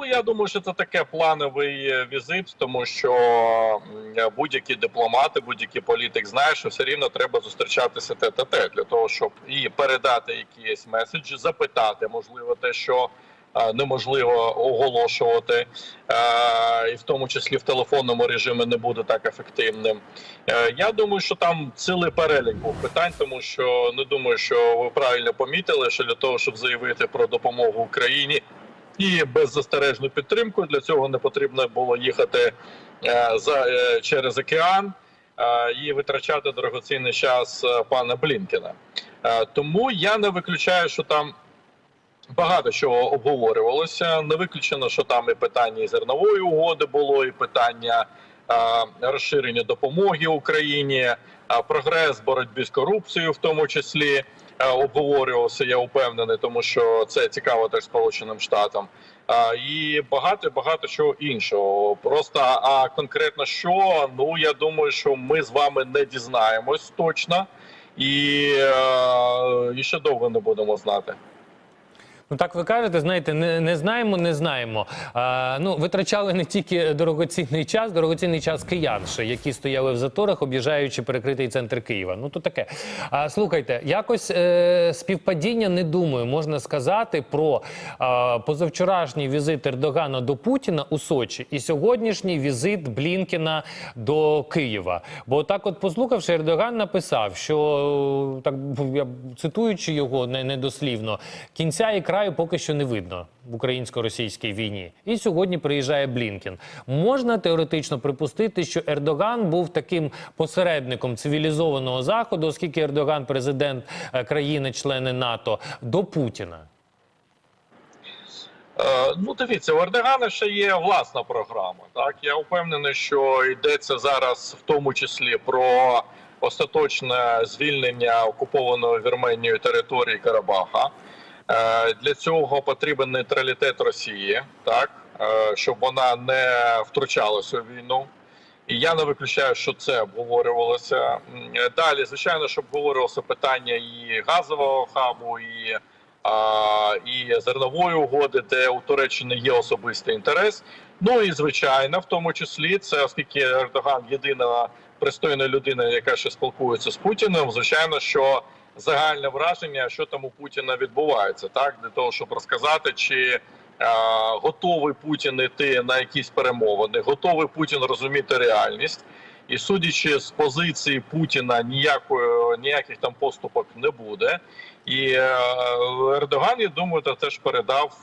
Ну я думаю, що це таке плановий е, візит, тому що будь-які дипломати, будь-який політик знає, що все рівно треба зустрічатися тет-а-тет для того, щоб і передати якісь меседжі, запитати, можливо, те, що е, неможливо оголошувати, е, і в тому числі в телефонному режимі не буде так ефективним. Я думаю, що там цілий перелік був питань, тому що не думаю, що ви правильно помітили, що для того, щоб заявити про допомогу Україні і беззастережну підтримку, для цього не потрібно було їхати е, за е, через океан е, і витрачати дорогоцінний час пана Блінкена. Тому я не виключаю, що там. Багато чого обговорювалося. Не виключено, що там і питання зернової угоди було, і питання розширення допомоги Україні, прогрес боротьби з корупцією, в тому числі обговорювався. Я упевнений, тому що це цікаво теж Сполученим Штатам. Е, і багато багато чого іншого. Просто а конкретно що, ну я думаю, що ми з вами не дізнаємось точно, і, е, і ще довго не будемо знати. Ну так ви кажете, знаєте, не, не знаємо, не знаємо. А, ну, витрачали не тільки дорогоцінний час, дорогоцінний час киян, які стояли в заторах, об'їжджаючи перекритий центр Києва. Ну то таке. А, слухайте, якось е, співпадіння не думаю, можна сказати про а, позавчорашній візит Ердогана до Путіна у Сочі і сьогоднішній візит Блінкена до Києва. Бо так, от послухавши, Ердоган написав, що так я цитуючи його не, недослівно, кінця і краю поки що не видно в українсько-російській війні. І сьогодні приїжджає Блінкен. Можна теоретично припустити, що Ердоган був таким посередником цивілізованого заходу, оскільки Ердоган, президент е, країни-члени НАТО, до Путіна. Е, Ну, дивіться, у Ердогана ще є власна програма. Так я впевнений, що йдеться зараз в тому числі про остаточне звільнення окупованої Вірменією території Карабаха. Е, Для цього потрібен нейтралітет Росії, так е, щоб вона не втручалася у війну. І я не виключаю, що це обговорювалося. Далі, звичайно, що обговорювалося питання і газового хабу, і, а, і зернової угоди, де у Туреччини є особистий інтерес. Ну і звичайно, в тому числі це, оскільки Ердоган єдина пристойна людина, яка ще спілкується з Путіним, звичайно, що загальне враження, що там у Путіна відбувається, так для того, щоб розказати, чи е, готовий Путін іти на якісь перемовини, готовий Путін розуміти реальність. І судячи з позиції Путіна, ніякої ніяких там поступок не буде. І е, Ердоган, я думаю, це теж передав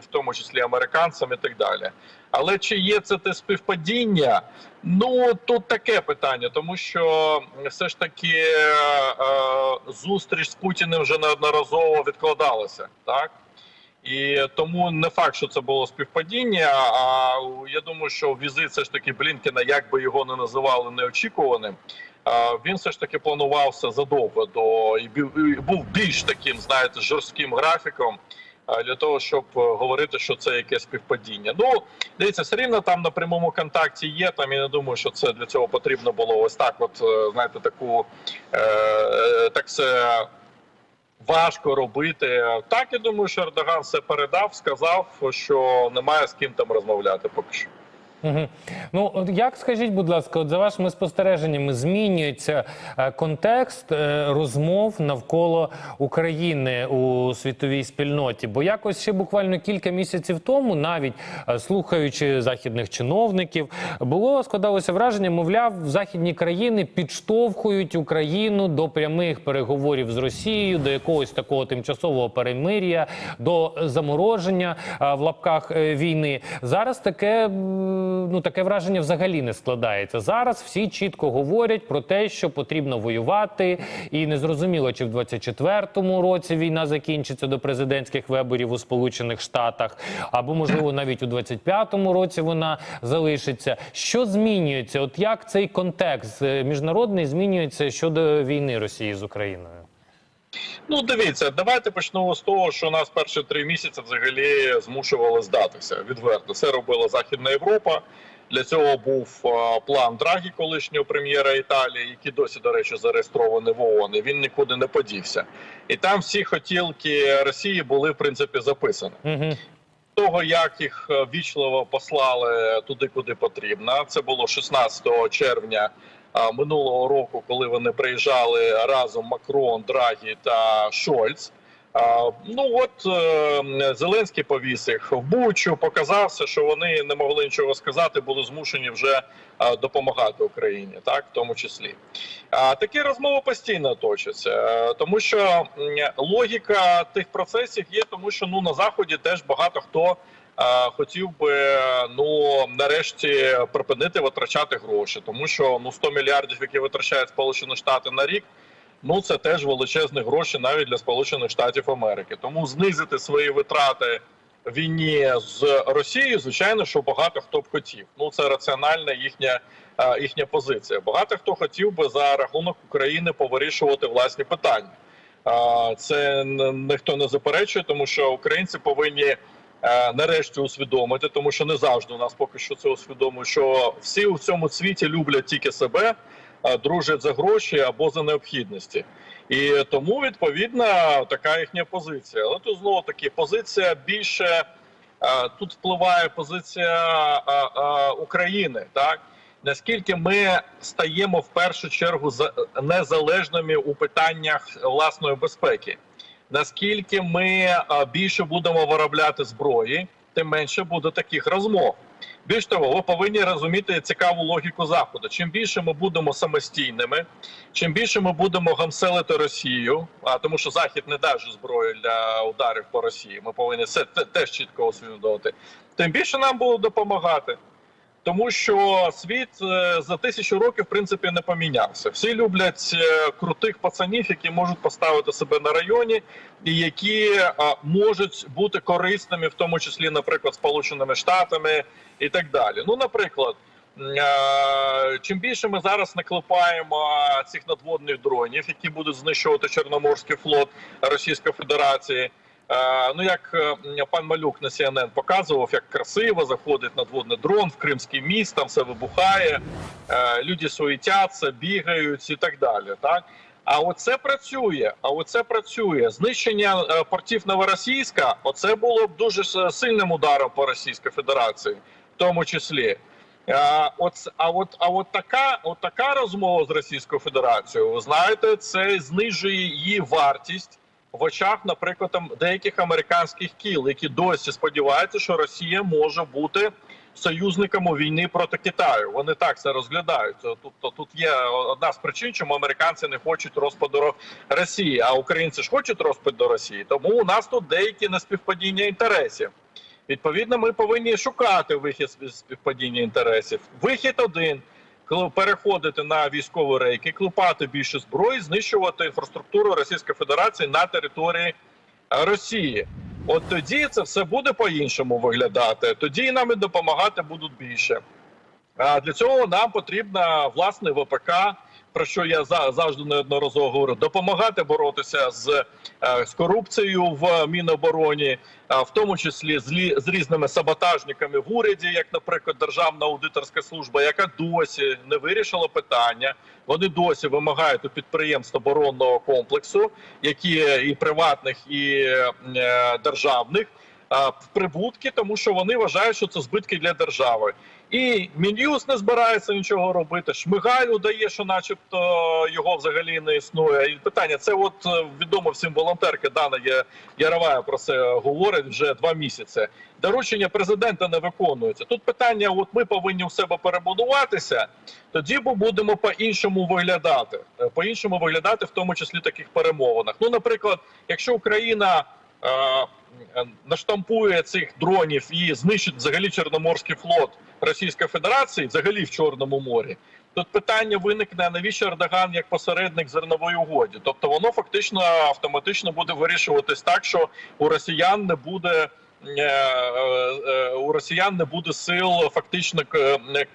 в тому числі американцям і так далі. Але чи є це те співпадіння? Ну тут таке питання, тому що все ж таки е, е, зустріч з Путіним вже неодноразово відкладалася, так? І тому не факт, що це було співпадіння. А я думаю, що візит все ж таки Блінкена, як би його не називали неочікуваним, він все ж таки планувався задовго до і був більш таким, знаєте, жорстким графіком. Для того щоб е, говорити, що це якесь співпадіння. Ну дивіться, все рівно там на прямому контакті є. Там я не думаю, що це для цього потрібно було ось так. От е, знаєте, таку е, так це важко робити. Так я думаю, що Ердоган все передав, сказав, що немає з ким там розмовляти поки що. Ну як скажіть, будь ласка, от за вашими спостереженнями, змінюється е, контекст е, розмов навколо України у світовій спільноті? Бо якось ще буквально кілька місяців тому, навіть е, слухаючи західних чиновників, було складалося враження, мовляв, західні країни підштовхують Україну до прямих переговорів з Росією, до якогось такого тимчасового перемир'я, до замороження в лапках війни. Зараз таке ну таке враження взагалі не складається. Зараз всі чітко говорять про те, що потрібно воювати, і незрозуміло, чи в 24-му році війна закінчиться до президентських виборів у Сполучених Штатах, або можливо навіть у 25-му році вона залишиться. Що змінюється? От як цей контекст е, міжнародний змінюється щодо війни Росії з Україною? Ну, дивіться, давайте почнемо з того, що нас перші три місяці взагалі змушували здатися відверто. Це робила Західна Європа. Для цього був план Драгі, колишнього прем'єра Італії, який досі, до речі, зареєстрований в ООН. і Він нікуди не подівся. І там всі хотілки Росії були в принципі записані. Угу. Того, як їх е, вічливо послали туди, куди потрібно. Це було 16 червня минулого року, коли вони приїжджали разом Макрон, Драгі та Шольц. Ну от е, Зеленський повіз їх в Бучу, показався, що вони не могли нічого сказати, були змушені вже е, допомагати Україні, так в тому числі. Такі розмови постійно точаться, е, тому що логіка тих процесів є, тому що ну на заході теж багато хто. Хотів би ну нарешті припинити витрачати гроші, тому що ну 100 мільярдів, які витрачають Сполучені Штати на рік, ну це теж величезні гроші навіть для Сполучених Штатів Америки. Тому знизити свої витрати війні з Росією, звичайно, що багато хто б хотів. Ну це раціональна їхня е, їхня позиція. Багато хто хотів би за рахунок України повирішувати власні питання. А, Це ніхто не заперечує, тому що українці повинні. е, Нарешті усвідомити, тому що не завжди у нас поки що це усвідомує, що всі у цьому світі люблять тільки себе, дружать за гроші або за необхідності. І тому відповідно така їхня позиція. Але тут знову таки позиція більше тут впливає позиція України, так наскільки ми стаємо в першу чергу за- незалежними у питаннях власної безпеки, наскільки ми більше будемо виробляти зброї, тим менше буде таких розмов. Більш того, ви повинні розуміти цікаву логіку заходу. Чим більше ми будемо самостійними, чим більше ми будемо гамселити Росію, а тому, що Захід не дасть зброю для ударів по Росії. Ми повинні це теж чітко усвідомити. Тим більше нам будуть допомагати. Тому що світ е, за тисячу років в принципі не помінявся. Всі люблять е, крутих пацанів, які можуть поставити себе на районі, і які е, можуть бути корисними, в тому числі, наприклад, Сполученими Штатами і так далі. Ну, наприклад, чим більше ми зараз наклепаємо цих надводних дронів, які будуть знищувати Чорноморський флот Російської Федерації. Е, Ну, як е, пан Малюк на CNN показував, як красиво заходить надводний дрон в Кримський міст, там все вибухає, е, люди суетяться, бігають і так далі. Так а оце працює. А оце працює. Знищення портів Новоросійська. Оце було б дуже сильним ударом по Російській Федерації, в тому числі. А от, а от, а от така, от така розмова з Російською Федерацією, ви знаєте, це знижує її вартість в очах, наприклад, там деяких американських кіл, які досі сподіваються, що Росія може бути союзником у війни проти Китаю. Вони так це розглядають. Тобто тут є одна з причин, чому американці не хочуть розпаду Росії, а українці ж хочуть розпаду Росії. Тому у нас тут деякі неспівпадіння інтересів. Відповідно, ми повинні шукати вихід з співпадіння інтересів. Вихід один. Переходити на військові рейки, клепати більше зброї, знищувати інфраструктуру Російської Федерації на території е, Росії. От тоді це все буде по-іншому виглядати. Тоді і нам і допомагати будуть більше. А для цього нам потрібна власне ВПК, про що я за- завжди неодноразово говорю, допомагати боротися з, е, з корупцією в Мінобороні, в тому числі з, лі, з різними саботажниками в уряді, як, наприклад, Державна аудиторська служба, яка досі не вирішила питання. Вони досі вимагають у підприємств оборонного комплексу, які і приватних, і е, державних. В прибутки, тому що вони вважають, що це збитки для держави, і Мін'юз не збирається нічого робити. Шмигаль удає, що, начебто, його взагалі не існує. І питання це, от е, відомо всім волонтерки Дана Яровая про це говорить вже два місяці. Доручення президента не виконується. Тут питання: от ми повинні у себе перебудуватися, тоді ми будемо по-іншому виглядати. Е, По-іншому виглядати, в тому числі таких перемовинах. Ну, наприклад, якщо Україна. Е, е, Наштампує цих дронів і знищить взагалі Чорноморський флот Російської Федерації, взагалі в Чорному морі. Тут питання виникне, навіщо Ердоган як посередник зернової угоді? Тобто воно фактично автоматично буде вирішуватись так, що у росіян не буде. е, У росіян не буде сил фактично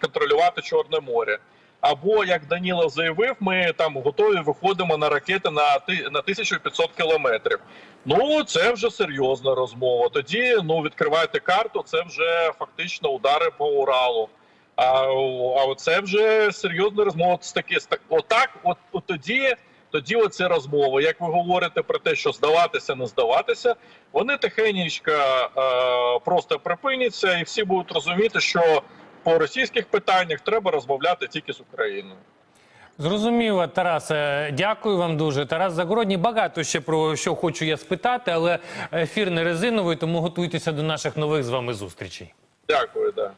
контролювати Чорне море. Або як Данілов заявив, ми там готові виходимо на ракети на на 1500 кілометрів. Ну це вже серйозна розмова. Тоді ну відкривайте карту. Це вже фактично удари по Уралу. А, а це вже серйозна розмова. З таки з так, отак, от, от тоді тоді оці розмови, як ви говорите про те, що здаватися, не здаватися, вони тихенечко е, просто припиняться, і всі будуть розуміти, що по російських питаннях треба розмовляти тільки з Україною. Зрозуміло, Тарас, Дякую вам дуже. Тарас Загородній. Багато ще про що хочу я спитати, але ефір не резиновий, тому готуйтеся до наших нових з вами зустрічей. Дякую, да.